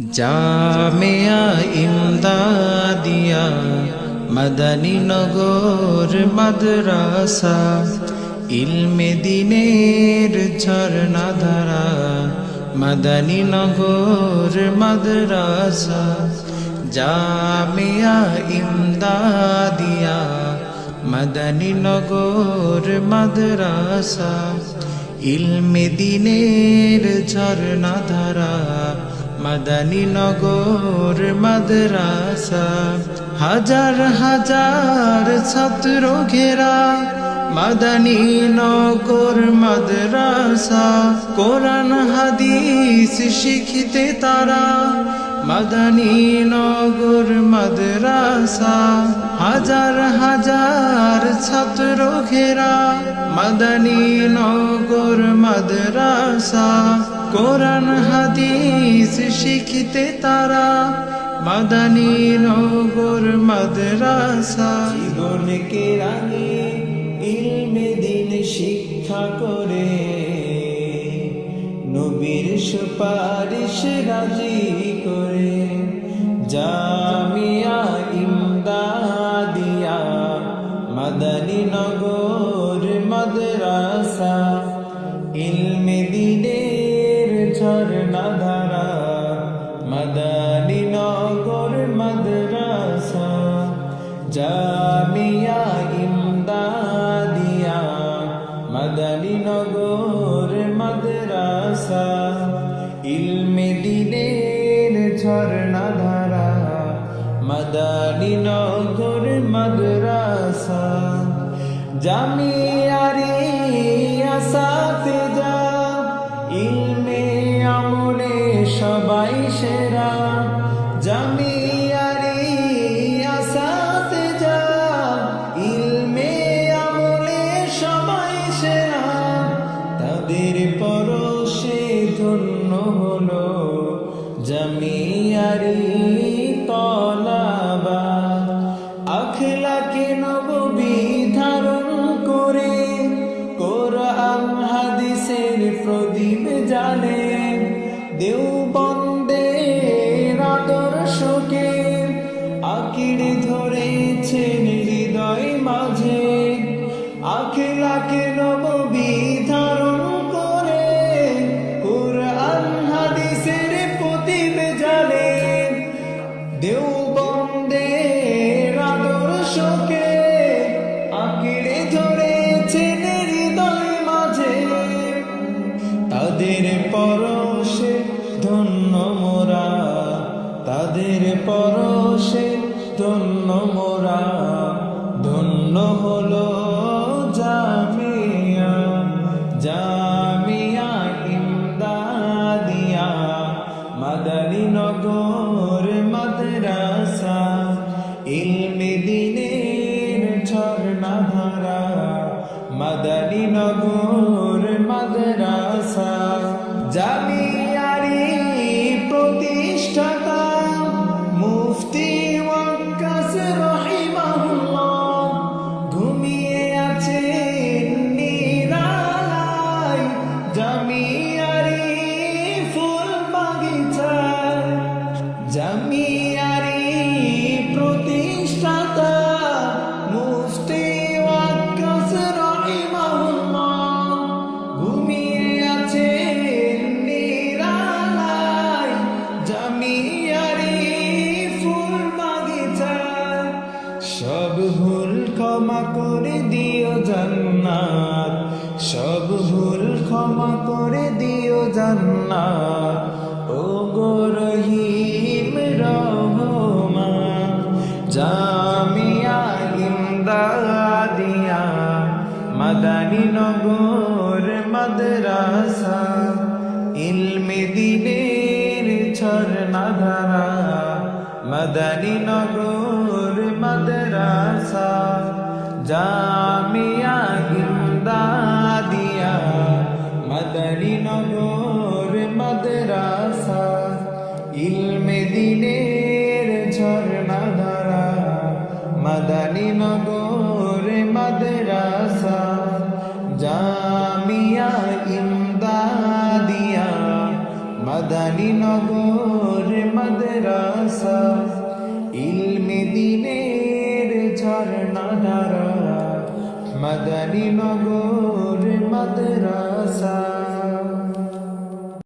জামিয়া ইমদাদিয়া, মদনী নগর মাদ্রাসা, ইলমে দিনের ঝর্ণা ধারা, মদনী নগর মাদ্রাসা। জামিয়া ইমদাদিয়া, মদনী নগর মাদ্রাসা, ইলমে দিনের ঝর্ণা ধারা। মদনী নগর, মাদ্রাসা, হাজার হাজার ছাত্র ঘেরা। মদনী নগর, মাদ্রাসা, কোরআন, হাদিস শিখিতে তারা। মদনী নগর, মাদ্রাসা, হাজার হাজার ছাত্র ঘেরা। মদনী নগর, মাদ্রাসা, কোরআন, হাদিস শিখিতে তারা, মদনী নগর মাদ্রাসা। জীবনকে রাঙে ইলমে দিন শিক্ষা করে। নবীর সুপারিশ রাজি করে। জামিয়া ইমদাদিয়া, মাদানী নগর মাদ্রাসা। ইলমে দিনের ঝর্ণা জামিয়া ইমদাদিয়া, মাদানী নগর মাদ্রাসা, ইলমে দিনের ঝর্ণা ধারা, মাদানী নগর মাদ্রাসা। জামিয়ারি আসাতে যা, ইলমে আমলে সবাই সেরা। জামিয়ারি জামিয়ারি তলাবা আখলাকে নবী ধারণ করে কোরআন হাদিসের প্রদীপ জানে দেওবন্দের আদর্শকে আকিড়ে ধরেছেন হৃদয় মাঝে, আখলাকে নবী তাদের পরশে ধন্য মোরা, তাদের পরশে ধন্য মোরা, ধন্য হলো জামিয়া জামিয়া ইমদাদিয়া, মাদানী নগর মাদ্রাসা, ইলমে দিনের ঝর্ণা ধারা মাদানী নগর সব ভুল ক্ষমা করে দিও জান্নাত। সব ভুল ক্ষমা করে দিও জান্নাত। ও গো রহিম রহমান জামিয়া ইমদাদিয়া মাদানী নগর মাদ্রাসা, ইলমে দিনের ঝর্ণা ধারা মাদানী নগর ইলমে দিনের ঝর্ণা ধারা মাদানী নগর, মাদ্রাসা, জামিয়া ইমদাদিয়া, মাদানী নগর, মাদ্রাসা, ইলমে দিনের ঝর্ণা ধারা মাদানী নগর, মাদ্রাসা।